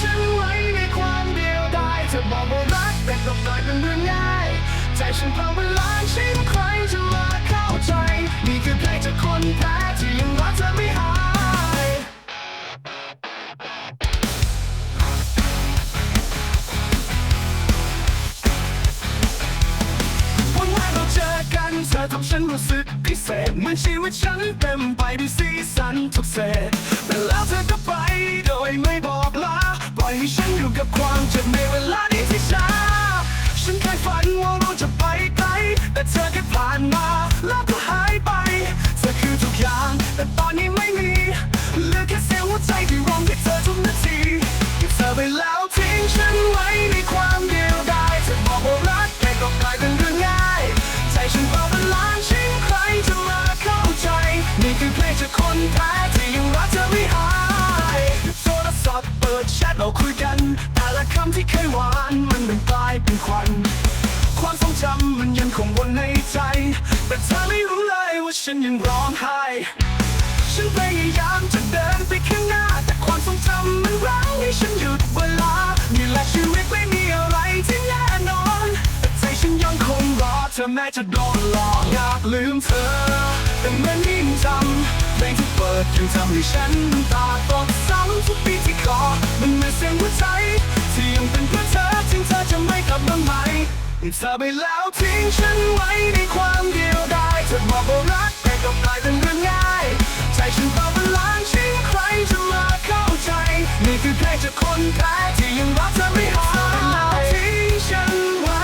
ฉันไว้ในความเดียวดายเธอบอกว่ารักแต่ก็ปล่อยเป็นเรื่องง่ายใจฉันพร้อมเวลาชิมใครจะมาเข้าใจ นี่คือเพลงจากคนแท้ที่ยังรักเธอไม่หายวันแรกเราเจอกันเธอทำฉันรู้สึกพิเศษเหมือนชีวิตฉันเต็มไปด้วยสีสันทุกเศษแต่แล้วเธอก็ไป กับความเจ็บในเวลานี้ที่ช้า ฉันเคยฝันว่าเราจะไปไกล แต่เธอแค่ผ่านมาแล้วก็หายไป เธอคือทุกอย่าง แต่ตอนนี้ไม่มี เหลือแค่เสียงหัวใจที่ร้องให้เธอทุกนาทีเธอไปแล้ว ที่เคยหวานมันมันกลายเป็นควัน ความทรงจำมันยังคงวนในใจ แต่เธอไม่รู้เลยว่าฉันยังร้องไห้ ฉันพยายามจะเดินไปข้างหน้า แต่ความทรงจำมันรั้งให้ฉันหยุดเวลานี่แหละชีวิตไม่มีอะไรที่แน่นอน แต่ใจฉันยังคงรอเธอแม้จะโดนหลอกอยากลืมเธอ แต่มื่อนิ่งจำเพลงที่เปิดยังทำให้ฉันน้ำตาตกซ้ำทุกปีที่คอมันเหมือนเสียงหัวใจ เธอไปแล้วทิ้งฉันไว้ในความเดียวดายเธอบอกว่ารักแต่ก็กลายเป็นเรื่องง่าย ใจฉันเบาเป็นล้านชิงใครจะมาเข้าใจ นี่คือเพลงจากคนแท้ที่ยังรักเธอไม่หายทิ้งฉันไว้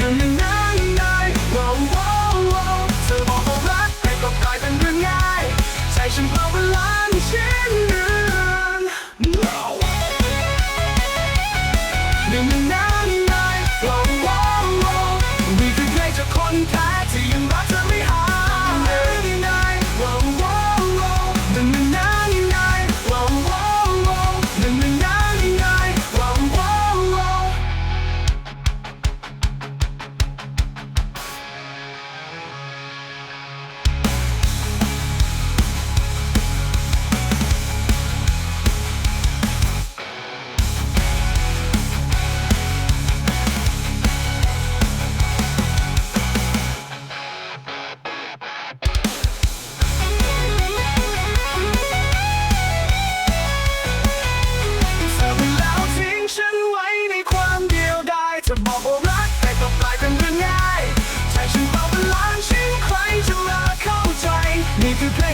นั่นนั่นนั่นได้ว้าวว้าวเธอบอกว่ารักแต่ก็กลายเป็นเรื่องง่าย ใจฉันเบาเป็นล้านชิงเดือนหนึ่งหนึ่งนานน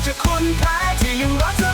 จากคนแท้ที่ยังรักเธอ